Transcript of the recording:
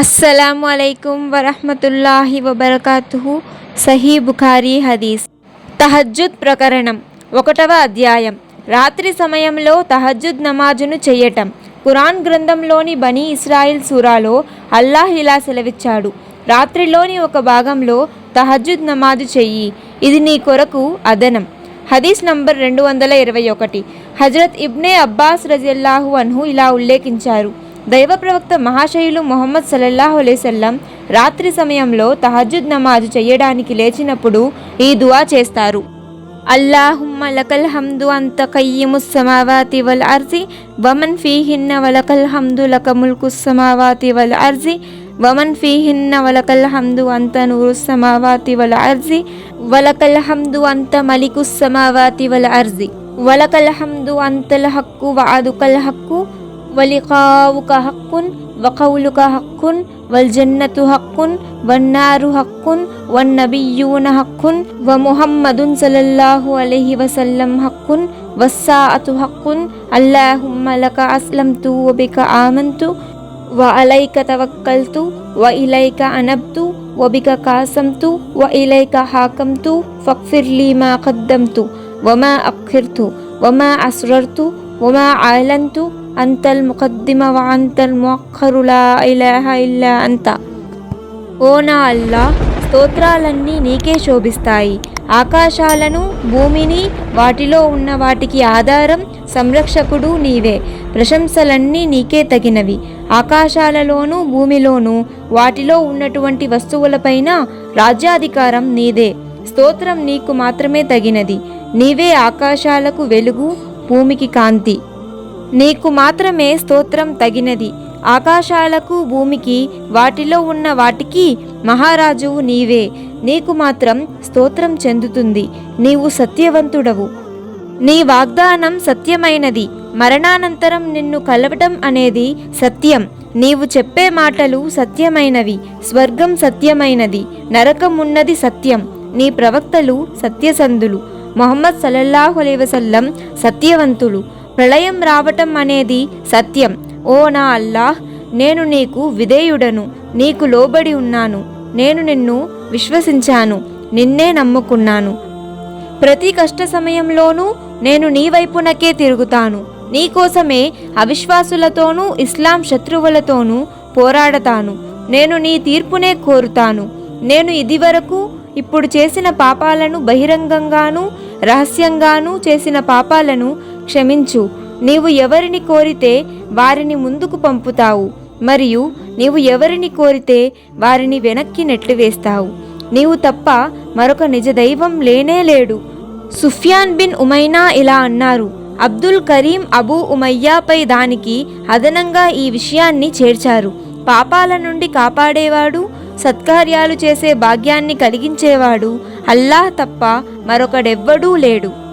అస్సలం అలైకుం వరహమతుల్లాహి వబర్కాతుహు సహీ బుఖారీ హదీస్ తహజ్జుద్ ప్రకరణం ఒకటవ అధ్యాయం. రాత్రి సమయంలో తహజ్జుద్ నమాజును చెయ్యటం కురాన్ గ్రంథంలోని బనీ ఇస్రాయిల్ సూరాలో అల్లాహ్ ఇలా సెలవిచ్చాడు. రాత్రిలోని ఒక భాగంలో తహజ్జుద్ నమాజు చెయ్యి ఇది నీ కొరకు అదనం. హదీస్ నంబర్ రెండు వందల ఇరవై ఒకటి. హజరత్ ఇబ్నే అబ్బాస్ రజియల్లాహు అన్హు ఇలా ఉల్లేఖించారు. దైవ ప్రవక్త మహాశయులు మొహమ్మద్ సల్లల్లాహు అలైసల్లం రాత్రి సమయంలో తహజుద్ నమాజు చేయడానికి లేచినప్పుడు ఈ దువా చేస్తారు. అల్లాహుమ్మ లకల్ హమ్దు అంత కయ్యము సమావాతి వల్ అర్జి వమన్ ఫీహిన్న వలకల్ హమ్దు లక ముల్కు సమావాతి వల్ అర్జి వమన్ ఫీహిన్న వలకల్ హమ్దు అంత నూరు సమావాతి వల అర్జి వలకల్ హమ్దు అంత మలికు సమావాతి వల అర్జి వలకల్ హమ్దు అంతల్ హక్కు వాదుకల్ హక్కు వలికావుక హక్కున్ వకౌలుక హక్కున్ వల్జన్నతు హక్కున్ వన్నారు హక్కున్ వన్నబియ్యూన హక్కున్ వ ముహమ్మదున్ సలల్లాహు అలైహి వసల్లం హక్కున్ వస్సాఅతు హక్కున్ అల్లాహుమ్మ లక అస్లంతు వబిక ఆమంతు وعليك توكلت وإليك أنبت وبك قاسمت وإليك حاكمت فاغفر لي ما قدمت وما أخرت وما أسررت وما أعلنت أنت المقدم وأنت المؤخر لا إله إلا أنت. ஓ الله. స్తోత్రాలన్నీ నీకే శోభిస్తాయి. ఆకాశాలను భూమిని వాటిలో ఉన్న వాటికి ఆధారం సంరక్షకుడు నీవే. ప్రశంసలన్నీ నీకే తగినవి. ఆకాశాలలోనూ భూమిలోనూ వాటిలో ఉన్నటువంటి వస్తువులపైన రాజ్యాధికారం నీదే. స్తోత్రం నీకు మాత్రమే తగినది. నీవే ఆకాశాలకు వెలుగు భూమికి కాంతి. నీకు మాత్రమే స్తోత్రం తగినది. ఆకాశాలకు భూమికి వాటిలో ఉన్న వాటికి మహారాజువు నీవే నీకు మాత్రం స్తోత్రం చెందుతుంది నీవు సత్యవంతుడవు. నీ వాగ్దానం సత్యమైనది మరణానంతరం నిన్ను కలవటం అనేది సత్యం. నీవు చెప్పే మాటలు సత్యమైనవి స్వర్గం సత్యమైనది నరకం ఉన్నది సత్యం. నీ ప్రవక్తలు సత్యసంధులు మొహమ్మద్ సల్లల్లాహు వసల్లం సత్యవంతులు. ప్రళయం రావటం అనేది సత్యం. ఓ నా అల్లాహ్ నేను నీకు విధేయుడను నీకు లోబడి ఉన్నాను నేను నిన్ను విశ్వసించాను నిన్నే నమ్ముకున్నాను. ప్రతి కష్ట సమయంలోనూ నేను నీ వైపునకే తిరుగుతాను నీకోసమే అవిశ్వాసులతోనూ ఇస్లాం శత్రువులతోనూ పోరాడతాను. నేను నీ తీర్పునే కోరుతాను. నేను ఇదివరకు ఇప్పుడు చేసిన పాపాలను బహిరంగంగాను రహస్యంగానూ చేసిన పాపాలను క్షమించు. నీవు ఎవరిని కోరితే వారిని ముందుకు పంపుతావు మరియు నీవు ఎవరిని కోరితే వారిని వెనక్కి నెట్టివేస్తావు నీవు తప్ప మరొక నిజ దైవం లేనే లేడు. సుఫియాన్ బిన్ ఉమైనా ఇలా అన్నారు అబ్దుల్ కరీం అబూ ఉమయ్యాపై దానికి అదనంగా ఈ విషయాన్ని చేర్చారు. పాపాల నుండి కాపాడేవాడు సత్కార్యాలు చేసే భాగ్యాన్ని కలిగించేవాడు అల్లాహ్ తప్ప మరొకడెవ్వడూ లేడు.